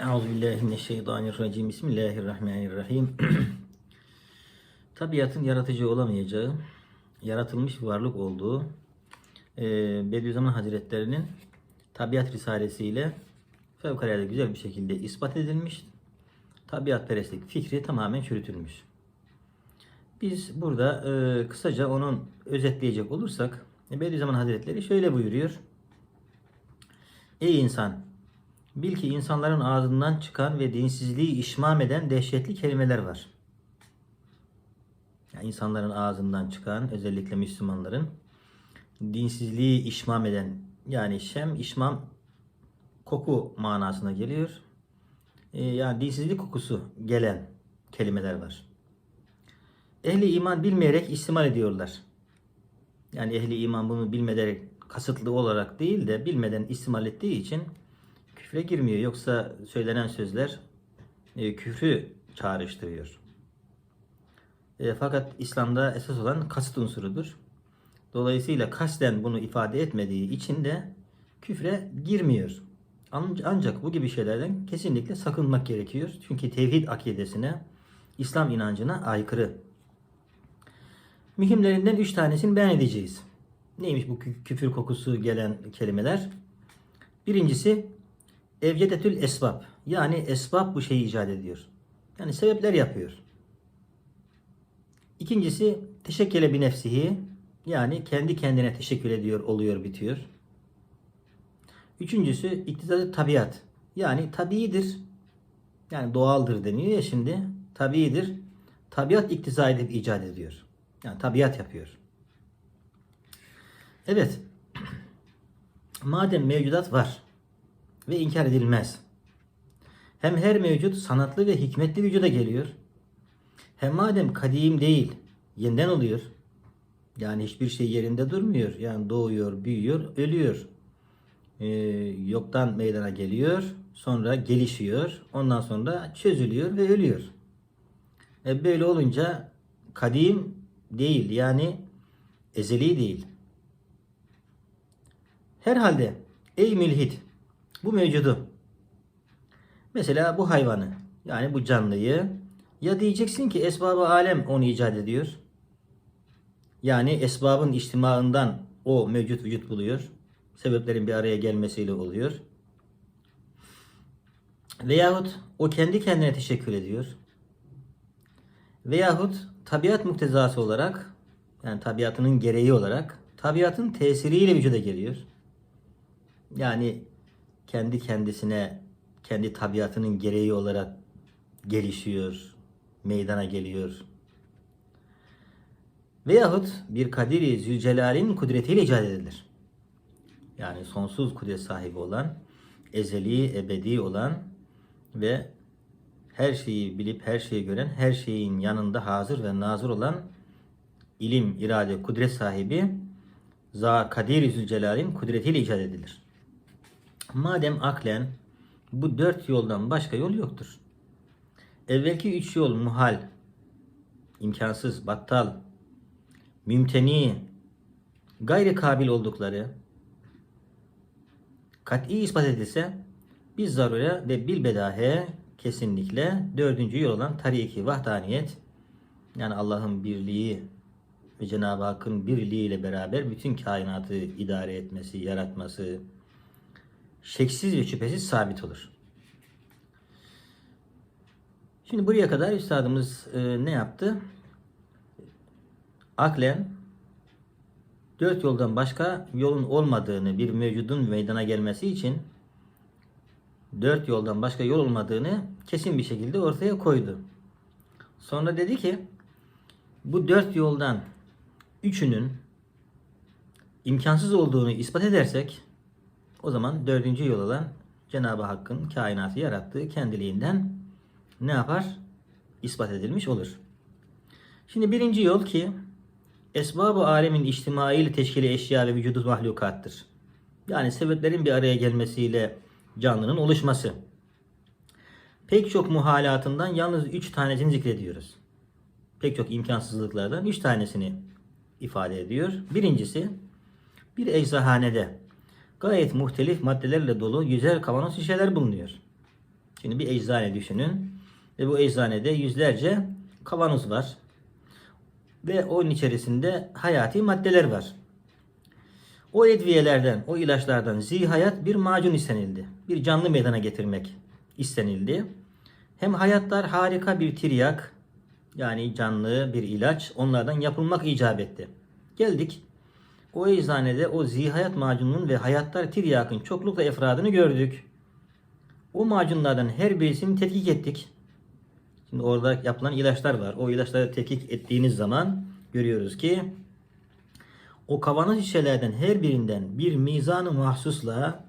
Euzubillahimineşşeytanirracim. Bismillahirrahmanirrahim. Tabiatın yaratıcı olamayacağı, yaratılmış bir varlık olduğu e, Bediüzzaman Hazretlerinin Tabiat Risalesi ile fevkalade güzel bir şekilde ispat edilmiş. Tabiatperestlik fikri tamamen çürütülmüş. Biz burada e, kısaca onun özetleyecek olursak Bediüzzaman Hazretleri şöyle buyuruyor. Ey insan! Bil ki insanların ağzından çıkan ve dinsizliği işmam eden dehşetli kelimeler var. Yani insanların ağzından çıkan, özellikle Müslümanların dinsizliği işmam eden, yani şem, işmam koku manasına geliyor. Ee, yani dinsizlik kokusu gelen kelimeler var. Ehli iman bilmeyerek istimal ediyorlar. Yani ehli iman bunu bilmeden kasıtlı olarak değil de bilmeden istimal ettiği için küfre girmiyor. Yoksa söylenen sözler e, küfrü çağrıştırıyor. E, fakat İslam'da esas olan kasıt unsurudur. Dolayısıyla kasten bunu ifade etmediği için de küfre girmiyor. Ancak bu gibi şeylerden kesinlikle sakınmak gerekiyor. Çünkü tevhid akidesine, İslam inancına aykırı. Mühimlerinden üç tanesini beyan edeceğiz. Neymiş bu küfür kokusu gelen kelimeler? Birincisi evcedetül esbab. Yani esbab bu şeyi icat ediyor. Yani sebepler yapıyor. İkincisi teşekkele bir nefsihi. Yani kendi kendine teşekkür ediyor, oluyor, bitiyor. Üçüncüsü iktidarı tabiat. Yani tabiidir. Yani doğaldır deniyor ya şimdi. Tabiidir. Tabiat iktiza edip icat ediyor. Yani tabiat yapıyor. Evet. Madem mevcudat var ve inkar edilmez. Hem her mevcut sanatlı ve hikmetli vücuda geliyor. Hem madem kadim değil, yeniden oluyor. Yani hiçbir şey yerinde durmuyor. Yani doğuyor, büyüyor, ölüyor. Ee, yoktan meydana geliyor. Sonra gelişiyor. Ondan sonra çözülüyor ve ölüyor. E böyle olunca kadim değil. Yani ezeli değil. Herhalde ey mülhit bu mevcudu mesela bu hayvanı yani bu canlıyı ya diyeceksin ki esbabı alem onu icat ediyor. Yani esbabın içtimaından o mevcut vücut buluyor. Sebeplerin bir araya gelmesiyle oluyor. Veyahut o kendi kendine teşekkür ediyor. Veyahut tabiat muktezası olarak yani tabiatının gereği olarak tabiatın tesiriyle vücuda geliyor. Yani kendi kendisine kendi tabiatının gereği olarak gelişiyor, meydana geliyor. Veyahut bir kadiri zülcelalin kudretiyle icat edilir. Yani sonsuz kudret sahibi olan, ezeli, ebedi olan ve her şeyi bilip her şeyi gören, her şeyin yanında hazır ve nazır olan ilim, irade, kudret sahibi Za Kadir Zülcelal'in kudretiyle icat edilir. Madem aklen bu dört yoldan başka yol yoktur. Evvelki üç yol muhal, imkansız, battal, mümteni, gayri kabil oldukları kat'i ispat edilse biz zarure ve bil bedahe kesinlikle dördüncü yol olan tariki vahdaniyet yani Allah'ın birliği ve Cenab-ı Hakk'ın birliği ile beraber bütün kainatı idare etmesi, yaratması şeksiz ve şüphesiz sabit olur. Şimdi buraya kadar üstadımız e, ne yaptı? Aklen dört yoldan başka yolun olmadığını, bir mevcudun meydana gelmesi için dört yoldan başka yol olmadığını kesin bir şekilde ortaya koydu. Sonra dedi ki bu dört yoldan üçünün imkansız olduğunu ispat edersek o zaman dördüncü yol olan Cenab-ı Hakk'ın kainatı yarattığı kendiliğinden ne yapar? İspat edilmiş olur. Şimdi birinci yol ki esbab-ı alemin içtimai teşkili eşya ve vücudu mahlukattır. Yani sebeplerin bir araya gelmesiyle canlının oluşması. Pek çok muhalatından yalnız üç tanesini zikrediyoruz. Pek çok imkansızlıklardan üç tanesini ifade ediyor. Birincisi bir eczahanede gayet muhtelif maddelerle dolu yüzer kavanoz şişeler bulunuyor. Şimdi bir eczane düşünün. Ve bu eczanede yüzlerce kavanoz var. Ve onun içerisinde hayati maddeler var. O edviyelerden, o ilaçlardan zihayat bir macun istenildi. Bir canlı meydana getirmek istenildi. Hem hayatlar harika bir tiryak, yani canlı bir ilaç onlardan yapılmak icap etti. Geldik. O eczanede o zihayat macununun ve hayatlar tiryakın çoklukla efradını gördük. O macunlardan her birisini tetkik ettik. Şimdi orada yapılan ilaçlar var. O ilaçları tetkik ettiğiniz zaman görüyoruz ki o kavanoz şişelerden her birinden bir mizanı mahsusla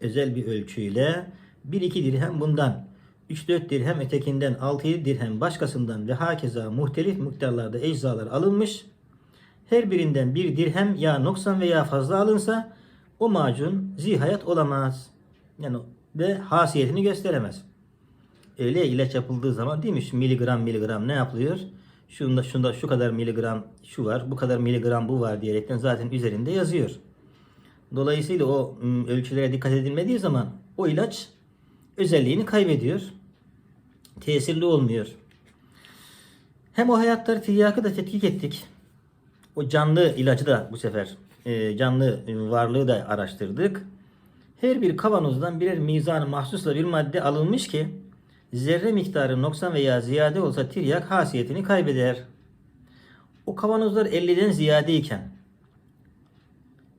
özel bir ölçüyle 1-2 dirhem bundan 3-4 dirhem ötekinden 6-7 dirhem başkasından ve hakeza muhtelif miktarlarda eczalar alınmış. Her birinden bir dirhem ya noksan veya fazla alınsa o macun zihayat olamaz. Yani ve hasiyetini gösteremez. Öyle ilaç yapıldığı zaman değil mi? Şu miligram miligram ne yapılıyor? Şunda şunda şu kadar miligram şu var, bu kadar miligram bu var diyerekten zaten üzerinde yazıyor. Dolayısıyla o ölçülere dikkat edilmediği zaman o ilaç özelliğini kaybediyor. Tesirli olmuyor. Hem o hayatları tiryakı da tetkik ettik. O canlı ilacı da bu sefer e, canlı varlığı da araştırdık. Her bir kavanozdan birer mizanı mahsusla bir madde alınmış ki zerre miktarı noksan veya ziyade olsa tiryak hasiyetini kaybeder. O kavanozlar 50'den ziyadeyken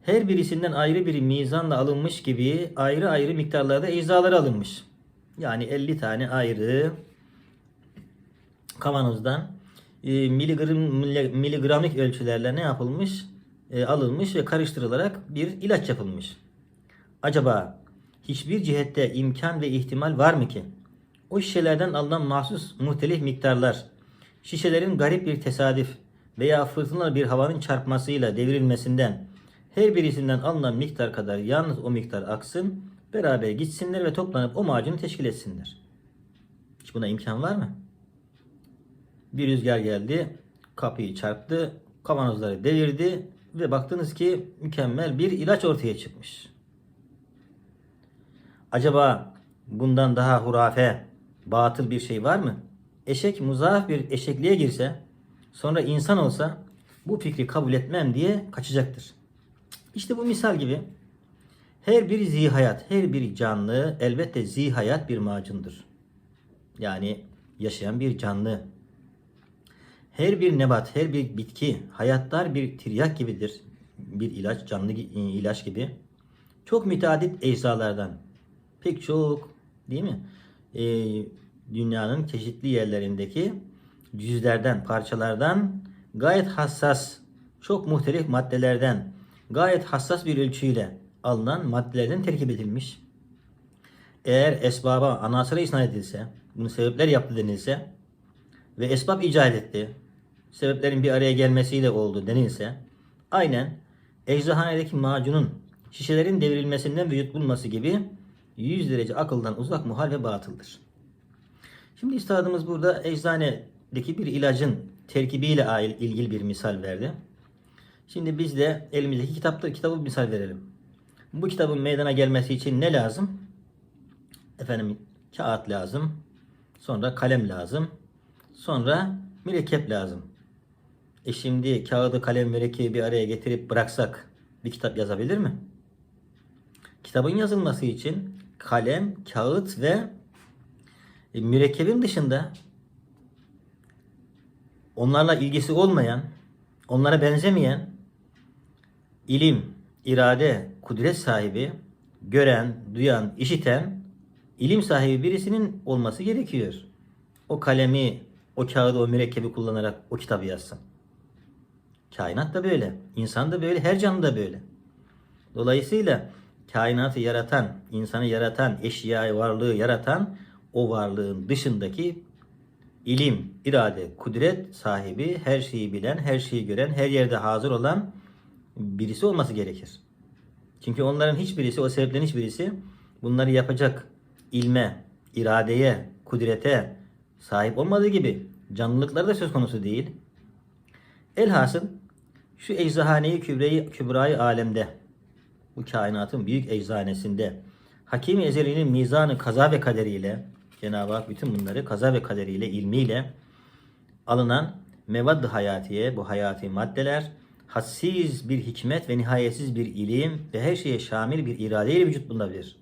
her birisinden ayrı bir mizanla alınmış gibi ayrı ayrı miktarlarda eczaları alınmış. Yani 50 tane ayrı kavanozdan e, miligram, mili- miligramlık ölçülerle ne yapılmış? E, alınmış ve karıştırılarak bir ilaç yapılmış. Acaba hiçbir cihette imkan ve ihtimal var mı ki? O şişelerden alınan mahsus muhtelif miktarlar, şişelerin garip bir tesadüf veya fırtınalı bir havanın çarpmasıyla devrilmesinden her birisinden alınan miktar kadar yalnız o miktar aksın, beraber gitsinler ve toplanıp o macunu teşkil etsinler. Hiç buna imkan var mı? Bir rüzgar geldi, kapıyı çarptı, kavanozları devirdi ve baktınız ki mükemmel bir ilaç ortaya çıkmış. Acaba bundan daha hurafe, batıl bir şey var mı? Eşek muzaaf bir eşekliğe girse, sonra insan olsa bu fikri kabul etmem diye kaçacaktır. İşte bu misal gibi her bir zihayat, her bir canlı elbette zihayat bir macundur. Yani yaşayan bir canlı. Her bir nebat, her bir bitki, hayatlar bir tiryak gibidir. Bir ilaç, canlı gi- ilaç gibi. Çok müteadit eczalardan, pek çok değil mi? Ee, dünyanın çeşitli yerlerindeki cüzlerden, parçalardan gayet hassas, çok muhtelif maddelerden gayet hassas bir ölçüyle alınan maddelerden terkip edilmiş. Eğer esbaba, anasıra isnat edilse, bunu sebepler yaptı denilse ve esbab icat etti, sebeplerin bir araya gelmesiyle oldu denilse, aynen eczahanedeki macunun şişelerin devrilmesinden vücut bulması gibi 100 derece akıldan uzak muhal ve batıldır. Şimdi üstadımız burada eczanedeki bir ilacın terkibiyle ilgili bir misal verdi. Şimdi biz de elimizdeki kitapta kitabı misal verelim. Bu kitabın meydana gelmesi için ne lazım? Efendim kağıt lazım. Sonra kalem lazım. Sonra mürekkep lazım. E şimdi kağıdı, kalem, mürekkebi bir araya getirip bıraksak bir kitap yazabilir mi? Kitabın yazılması için kalem, kağıt ve e, mürekkebin dışında onlarla ilgisi olmayan, onlara benzemeyen ilim, irade, kudret sahibi, gören, duyan, işiten ilim sahibi birisinin olması gerekiyor. O kalemi, o kağıdı, o mürekkebi kullanarak o kitabı yazsın. Kainat da böyle, insan da böyle, her canlı da böyle. Dolayısıyla kainatı yaratan, insanı yaratan, eşyayı, varlığı yaratan o varlığın dışındaki ilim, irade, kudret sahibi, her şeyi bilen, her şeyi gören, her yerde hazır olan birisi olması gerekir. Çünkü onların hiçbirisi, o sebeplerin hiçbirisi bunları yapacak ilme, iradeye, kudrete sahip olmadığı gibi canlılıkları da söz konusu değil. Elhasıl şu eczahaneyi kübreyi, kübrayı alemde bu kainatın büyük eczanesinde Hakim-i Ezeli'nin mizanı kaza ve kaderiyle Cenab-ı Hak bütün bunları kaza ve kaderiyle, ilmiyle alınan mevad hayatiye, bu hayati maddeler, hassiz bir hikmet ve nihayetsiz bir ilim ve her şeye şamil bir iradeyle vücut bulunabilir.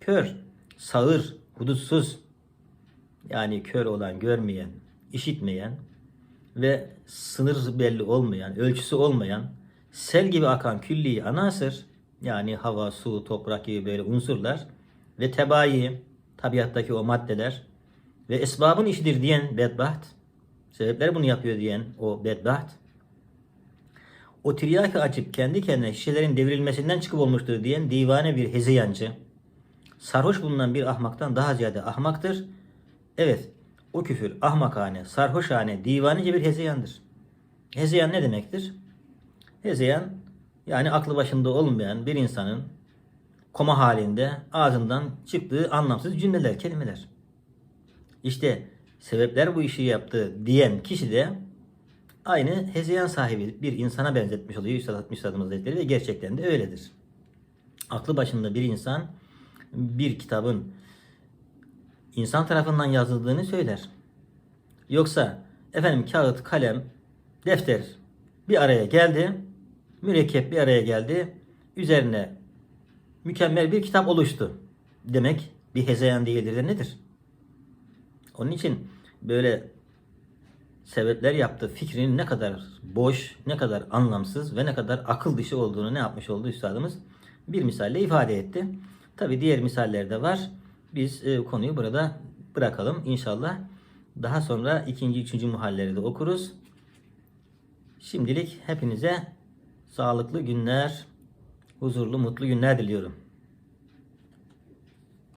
Kör, sağır, hudutsuz, yani kör olan, görmeyen, işitmeyen ve sınır belli olmayan, ölçüsü olmayan, sel gibi akan külli anasır, yani hava, su, toprak gibi böyle unsurlar ve tebai, tabiattaki o maddeler ve esbabın işidir diyen bedbaht, sebepler bunu yapıyor diyen o bedbaht, o tiryaki açıp kendi kendine şişelerin devrilmesinden çıkıp olmuştur diyen divane bir hezeyancı, sarhoş bulunan bir ahmaktan daha ziyade ahmaktır. Evet, o küfür ahmakane, sarhoşhane, divanice bir hezeyandır. Hezeyan ne demektir? Hezeyan yani aklı başında olmayan bir insanın koma halinde ağzından çıktığı anlamsız cümleler, kelimeler. İşte sebepler bu işi yaptı diyen kişi de aynı hezeyan sahibi bir insana benzetmiş oluyor Üstad, Üstadımız Hazretleri ve gerçekten de öyledir. Aklı başında bir insan bir kitabın insan tarafından yazıldığını söyler. Yoksa efendim kağıt, kalem, defter bir araya geldi, mürekkep bir araya geldi, üzerine mükemmel bir kitap oluştu. Demek bir hezeyan değildir de nedir? Onun için böyle sebepler yaptığı fikrinin ne kadar boş, ne kadar anlamsız ve ne kadar akıl dışı olduğunu ne yapmış oldu üstadımız bir misalle ifade etti. Tabi diğer misaller de var. Biz e, konuyu burada bırakalım. İnşallah daha sonra ikinci, üçüncü muhalleri de okuruz. Şimdilik hepinize sağlıklı günler, huzurlu, mutlu günler diliyorum.